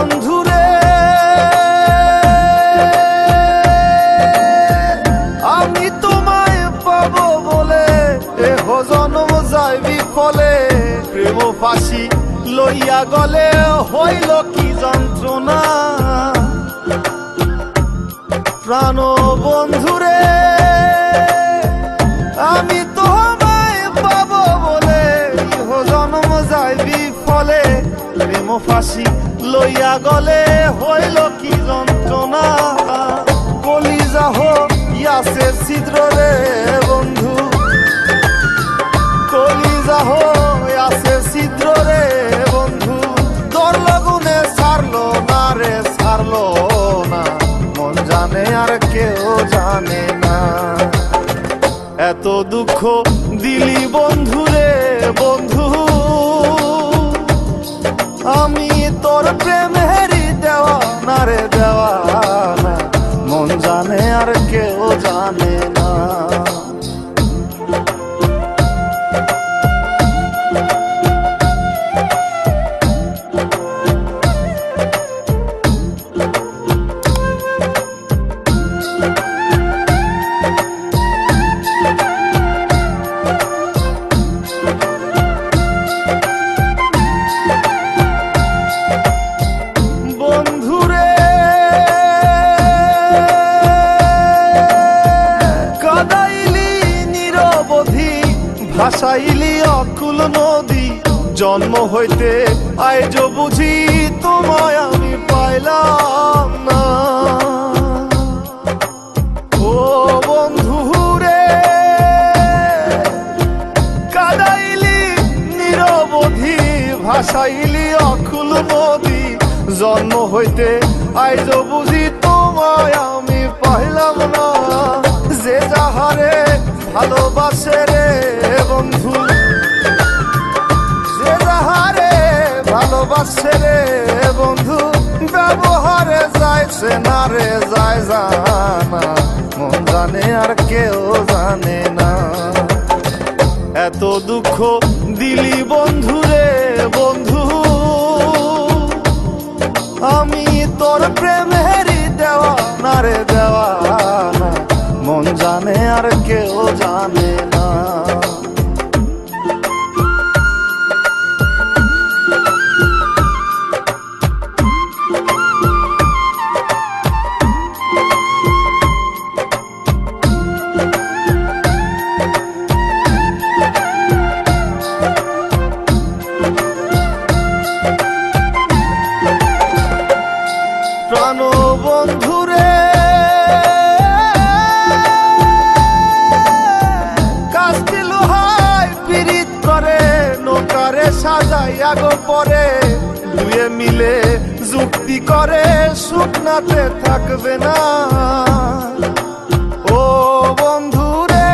বন্ধুরে। আমি তোমায় পাবো বলে এহ জন্ম যায় বিফলে। প্রেম ফাঁসি লইয়া গলে হইল কি যন্ত্রণা। প্রাণ বন্ধুরে, আমি তোমায় পাবো বলে জন্ম যায় বিফলে। প্রেম ফাঁসি লইয়া গলে হইল কি যন্ত্রণা? কলি যাহ ইয়াসে ছিদ্র রে বন্ধু। কলি যাহ ইয়াসে ছিদ্র রে বন্ধু। তোর লগুনে ছাড়লো না রে, ছাড়লো না। মন জানে আর কেউ জানে না। এত দুঃখ দিলি বন্ধু রে বন্ধু। আমি তোর ভাসাইলি অকুল নদী, জন্ম হইতে আইজ বুঝি তোমায় আমি পাইলাম না। ও বন্ধুরে কাদাইলি নিরবধি, ভাসাইলি অকুল নদী, জন্ম হইতে আইজ এত দুঃখ দিলি বন্ধু রে বন্ধু। আমি তোর প্রেমেরই আগো পরে, দুয়ে মিলে যুক্তি করে শুকনাতে থাকবে না। ও বন্ধুরে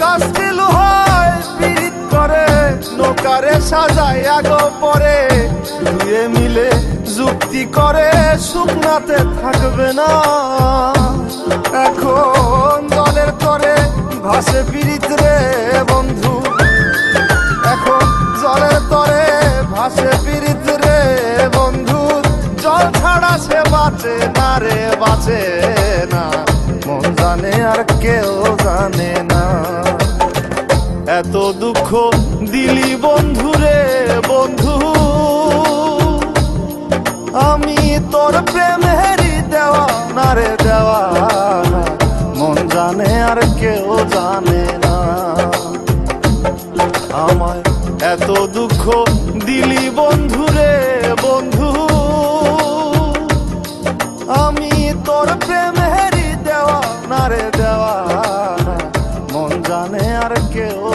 কাস্তি লোহায় পিরিত করে, নৌকারে সাজাই আগো পরে, দুয়ে মিলে যুক্তি করে শুকনাতে থাকবে না। এখন দলের তরে ভাসে পিরিত রে ছাড়া সে বাঁচে না রে, বাঁচে না। মন জানে আর কেউ জানে না। এত দুঃখ দিলি বন্ধু রে, বন্ধু। আমি তোর প্রেমেরই দেওয়া না রে দেওয়া মন জানে আর কেউ জানে না। আমায় এত দুঃখ দিলি বন্ধু